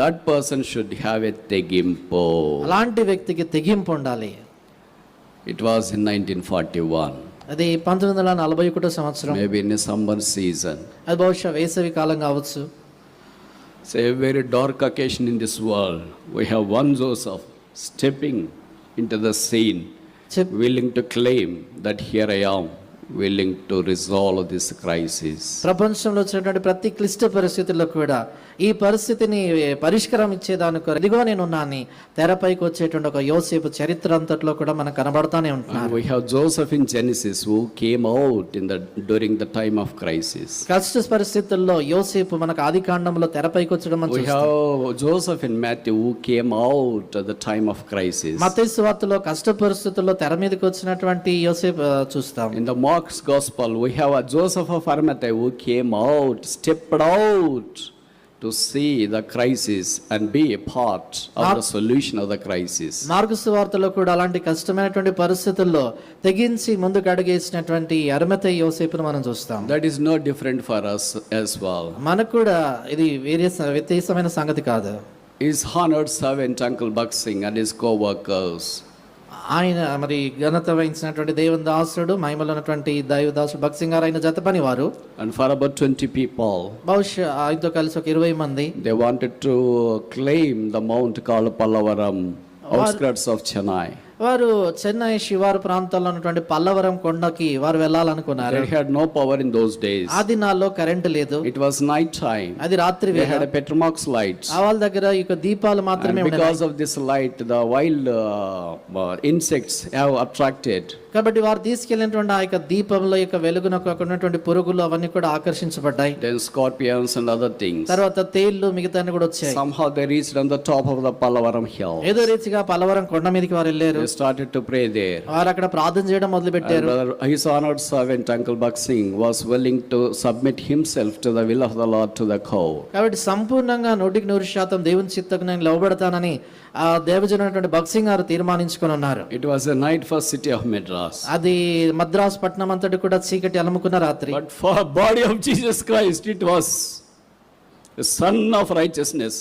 that person should have a tegimpo. అలాంటి వ్యక్తికి తెగింపు ఉండాలి It was in 1941, అది పంతొమ్మిది వందల నలభై ఒకటో సంవత్సరం maybe in a summer season. అది బహుశా వేసవి కాలం కావచ్చు It's a very dark occasion in this world. We have one Joseph stepping into the scene, చెప్ willing to claim that here I am, willing to resolve this crisis. ప్రపంచంలో వచ్చినటువంటి ప్రతి క్లిష్ట పరిస్థితుల్లో కూడా ఈ పరిస్థితిని పరిష్కారం ఇచ్చేదానికి ఇదిగో నేను నాని తెరపైకి వచ్చేటువంటి ఒక యోసేపు చరిత్ర అంతట్లో కూడా మనకు కనబడతానే ఉంటున్నారు we have Joseph in Genesis who came out in the during the time of crisis. కష్ట పరిస్థితుల్లో యోసేపు మనకు ఆది కాండంలో తెరపైకి వచ్చడం మనం We చూస్తాం. have Joseph in Matthew who came out at the time of crisis. మత్తయి సువార్తలో కష్ట పరిస్థితుల్లో తెర మీదకి వచ్చినటువంటి యోసేపు చూస్తాం In the Mark's Gospel, we have a Joseph of Arimathea who came out, stepped out to see the crisis and be a part of the solution of the crisis. Marg సువార్తలో కూడా అలాంటి కష్టమైనటువంటి పరిస్థితుల్లో తెగించి ముందుకు అడుగేసినటువంటి అరమత యోసేపును మనం చూస్తాం That is no different for us as well. మనకు కూడా ఇది వేరే స- వ్యత్యాసమైన సంగతి కాదు His honored servant Uncle Buxing and his co-workers ఆయన మరి ఘనత వహించినటువంటి దేవుని దాసుడు మహిమలు ఉన్నటువంటి దైవదాసుడు భక్తి సింగారు ఆయన జత పని వారు and for about twenty people బహుశా ఆయనతో కలిసి ఒక ఇరవై మంది. They wanted to claim the mount call Pallavaram outskirts of Chennai వారు చెన్నై శివారు ప్రాంతంలో ఉన్నటువంటి పల్లవరం కొండకి వారు వెళ్ళాలనుకున్నారు. They no power in those days ఆ దినాల్లో కరెంట్ లేదు. ఇట్ వాస్ నైట్ టైం అది రాత్రి వేళ. హాడ్ పెట్రోమాక్స్ లైట్స్ వాళ్ళ దగ్గర ఇక దీపాలు మాత్రమే ఉన్నాయి of this light the wild insects have attracted కాబట్టి వారు తీసుకెళ్ళినటువంటి ఆ యొక్క దీపంలో యొక్క వెలుగునకున్నటువంటి పురుగులు అవన్నీ కూడా ఆకర్షించబడ్డాయి. దెన్ అండ్ అదర్ థింగ్స్ తర్వాత తేళ్ళు మిగతా కూడా వచ్చాయి. Somehow they reached on the top of the Pallavaram hill ఏదో రీతిగా పలవరం కొండ మీదకి వారు వెళ్ళారు. దే స్టార్టెడ్ టు ప్రే వారు అక్కడ ప్రార్థన చేయడం మొదలు పెట్టారు he saw uncle Bakht Singh was to submit himself to will of the lord to the cow కాబట్టి సంపూర్ణంగా నూటికి నూరు శాతం దేవుని చిత్తకు నేను లోబడతానని ఆ దేవజనుడు బక్సింగ్ గారు తీర్మానించుకుని ఉన్నారు. It was the night first city of Madras Madras. అది మద్రాసు పట్టణం అంతటి కూడా చీకటి అలుముకున్న రాత్రి But for body of Jesus Christ, it was the sun of righteousness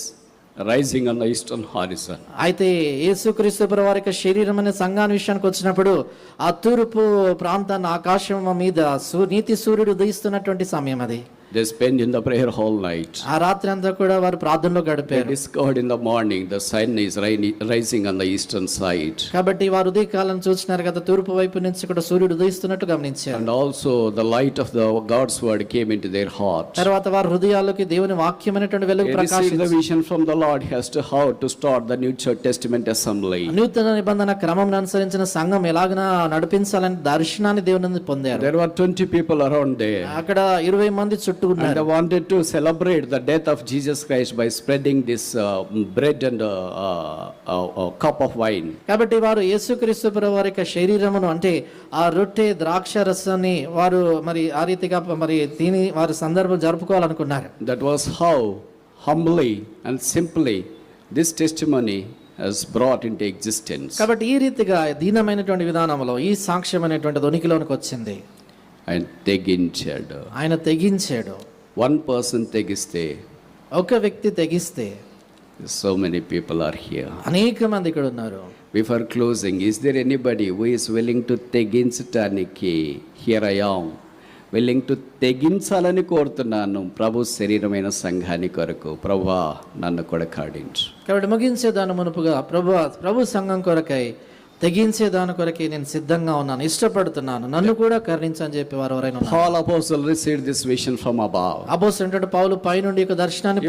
on the eastern horizon. అయితే యేసుక్రీస్తు వారి యొక్క శరీరం అనే సంఘాన్ని విషయానికి వచ్చినప్పుడు ఆ తూర్పు ప్రాంతాన్ని ఆకాశం మీద సూ నీతి సూర్యుడు ఉదయిస్తున్నటువంటి సమయం అది They spent in the prayer whole night. ఆ రాత్రి అంతా కూడా వారు ప్రార్థనలో గడిపారు in the morning the sun is ri- rising on the eastern side. కాబట్టి వారు ఉదయకాలం చూసినారు కదా తూర్పు వైపు నుంచి కూడా సూర్యుడు ఉదయిస్తున్నట్టు గమనించారు And also the light of the God's word came into their heart. తర్వాత వారి హృదయాలకి దేవుని వాక్యమైనటువంటి వెలుగు They received the ప్రకాశించింది vision from the Lord as to how to start the New Church Testament assembly. నూతన నిబంధన క్రమం అనుసరించిన సంఘం ఎలాగన నడిపించాలని దర్శనాన్ని దేవుని పొందారు There were 20 people around there. అక్కడ ఇరవై మంది చుట్టూ And ఉన్నారు they wanted to celebrate the death of Jesus Christ by spreading this uh, bread and uh, uh, uh, uh, cup of wine. కాబట్టి వారు యేసుక్రీస్తు వారి యొక్క శరీరమును అంటే ఆ రొట్టె ద్రాక్ష రసాన్ని వారు మరి ఆ రీతిగా మరి తిని వారి సందర్భం జరుపుకోవాలనుకున్నారు That was how humbly and simply this testimony has brought into existence. కాబట్టి ఈ రీతిగా దీనమైనటువంటి విధానంలో ఈ సాక్ష్యం అనేటువంటి ఉనికిలోనికి వచ్చింది And తెగించాడు. ఆయన తెగించాడు. One person తెగిస్తే ఒక వ్యక్తి తెగిస్తే so many people are here. అనేక మంది ఇక్కడ ఉన్నారు. Before closing, is there anybody who is willing to తెగించటానికి? Here I am. Willing to తెగించాలని కోరుతున్నాను ప్రభు శరీరమైన సంఘాన్ని కొరకు. ప్రభా నన్ను కూడా కాడించు కాబట్టి ముగించే దాని మునుపుగా ప్రభు ప్రభు సంఘం కొరకై తెగించే దాని కొరకై నేను సిద్ధంగా ఉన్నాను ఇష్టపడుతున్నాను నన్ను కూడా కరుణించని చెప్పి వారు ఎవరైనా ఉన్నారు. Paul apostle received this vision from above. అపోస్తున్నటువంటి పౌలు పైనుండి యొక్క దర్శనాన్ని